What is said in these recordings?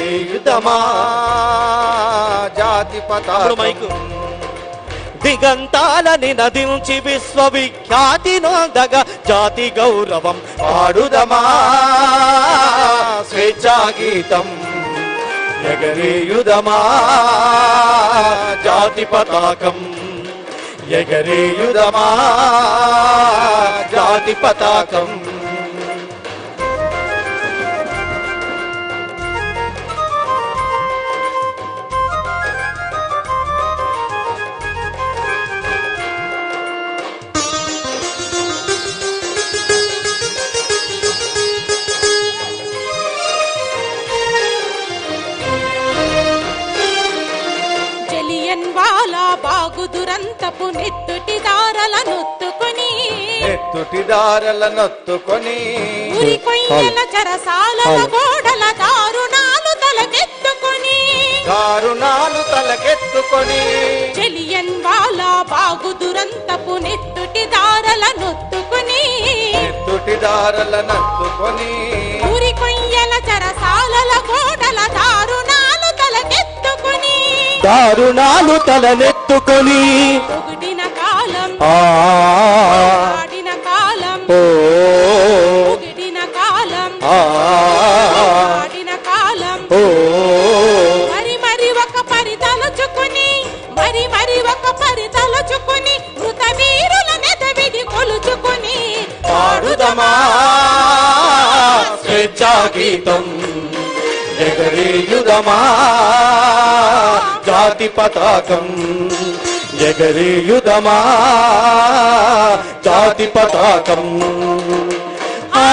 వేయుదమా జాతి మైకు. పతాకం దిగంతాలని నదించి విశ్వవిఖ్యాతి నొందగా జాతి గౌరవం పాడుదమా? స్వేచ్ఛా గీతం ఎగరేయుదమా? జాతి పతాకం ఎగరేయుదమా? జాతి పతాకం దురంతపు నెత్తుటి దారల నొత్తుకొని ఎత్తుటి దారల నొత్తుకొని ఉరి కొయ్యల గోడల దారుణాలు తలకెత్తుకొని. దారుణాలు తలకెత్తుకొని. జలియన్ వాలా బాగు దురంతపు నెత్తుటి దారల నొత్తుకొని ఎత్తుటి దారల నొత్తుకొని దారుణాలు తలనెత్తుకొని పొగిడిన కాలం ఆడిన కాలం ఓ పొగిడిన కాలం ఆడిన కాలం. ఓ మరి మరి ఒక పరి తలుచుకుని మరి మరి ఒక పరి తలుచుకుని మృత వీరుల నెదవిడి కొలుచుకుని పాడుదమా స్వేచ్ఛా గీతం. ఎగరేయుదమా జాతి పతాకం ఎగరేయుదమా జాతి పతాకం. ఆ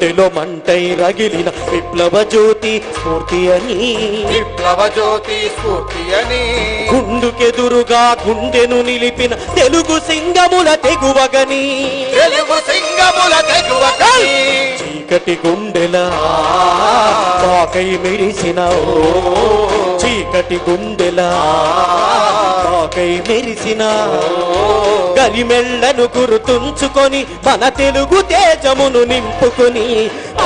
గుండెలో మంటై రగిలిన విప్లవ జ్యోతి స్ఫూర్తి అని విప్లవ జ్యోతి స్ఫూర్తి అని గుండుకెదురుగా గుండెను నిలిపిన తెలుగు సింగముల తెగువగని. తెలుగు సింగముల తెగువకై చీకటి గుండెల పాకై మెరిసిన ఓ చీకటి గుండెల పాకై మెరిసిన గరిమెళ్ళను గుర్తుంచుకొని మన తెలుగు తేజమును నింపుకొని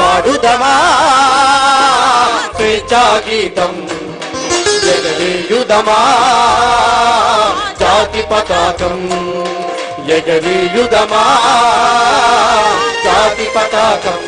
ఆడుదమా? స్వేచ్ఛాగీతం గీతం జాతి పతాకం ఎగరీయుదమా పతాకం.